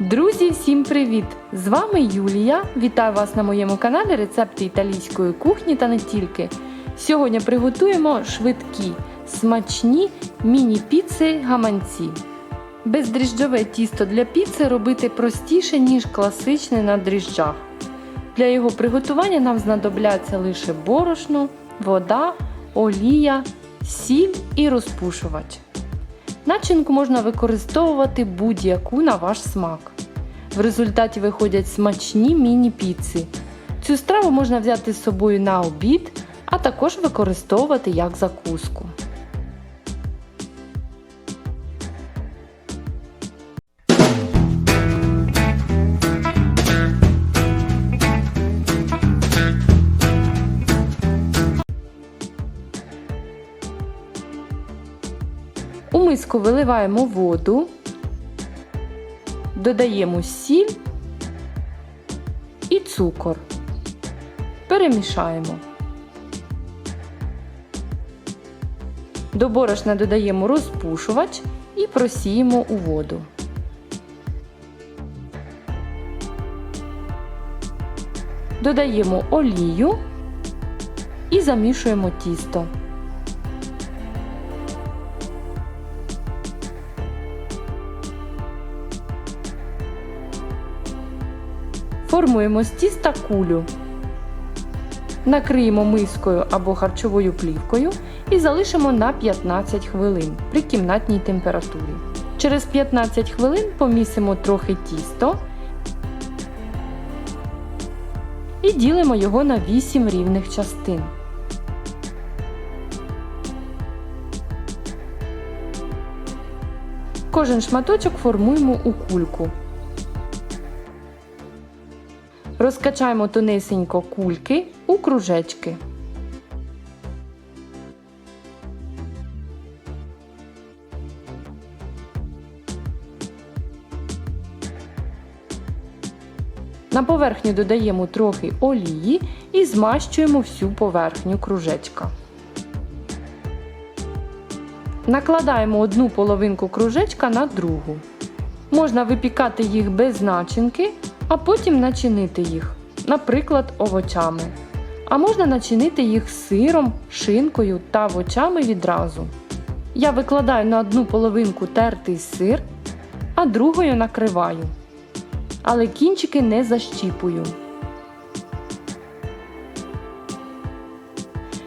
Друзі, всім привіт! З вами Юлія. Вітаю вас на моєму каналі Рецепти італійської кухні та не тільки. Сьогодні приготуємо швидкі, смачні міні-піци гаманці. Бездріжджове тісто для піци робити простіше, ніж класичне на дріжджах. Для його приготування нам знадобляться лише борошно, вода, олія, сіль і розпушувач. Начинку можна використовувати будь-яку на ваш смак. В результаті виходять смачні міні-піци. Цю страву можна взяти з собою на обід, а також використовувати як закуску. У миску виливаємо воду, додаємо сіль і цукор. Перемішаємо. До борошна додаємо розпушувач і просіємо у воду. Додаємо олію і замішуємо тісто. Формуємо з тіста кулю. Накриємо мискою або харчовою плівкою і залишимо на 15 хвилин при кімнатній температурі. Через 15 хвилин помісимо трохи тісто і ділимо його на 8 рівних частин. Кожен шматочок формуємо у кульку. Розкачаємо тонесенько кульки у кружечки. На поверхню додаємо трохи олії і змащуємо всю поверхню кружечка. Накладаємо одну половинку кружечка на другу. Можна випікати їх без начинки, а потім начинити їх, наприклад, овочами. А можна начинити їх сиром, шинкою та овочами відразу. Я викладаю на одну половинку тертий сир, а другою накриваю. Але кінчики не защіпую.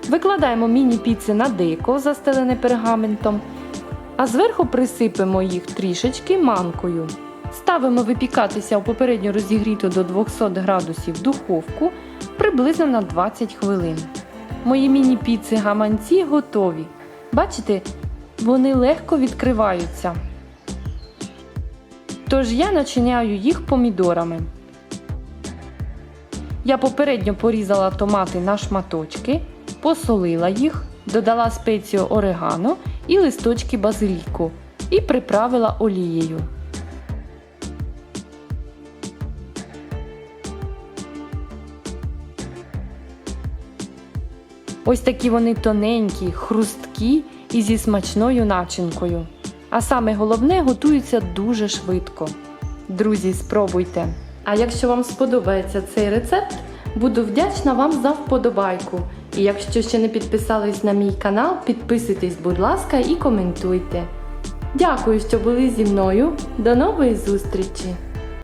Викладаємо міні-піци на дико, застелене пергаментом, а зверху присипемо їх трішечки манкою. Ставимо випікатися у попередньо розігріту до 200 градусів духовку приблизно на 20 хвилин. Мої міні-піци гаманці готові. Бачите, вони легко відкриваються. Тож я начиняю їх помідорами. Я попередньо порізала томати на шматочки, посолила їх, додала спецію орегано і листочки базиліку і приправила олією. Ось такі вони тоненькі, хрусткі і зі смачною начинкою. А саме головне готуються дуже швидко. Друзі, спробуйте! А якщо вам сподобається цей рецепт, буду вдячна вам за вподобайку. І якщо ще не підписались на мій канал, підписуйтесь, будь ласка, і коментуйте. Дякую, що були зі мною. До нової зустрічі!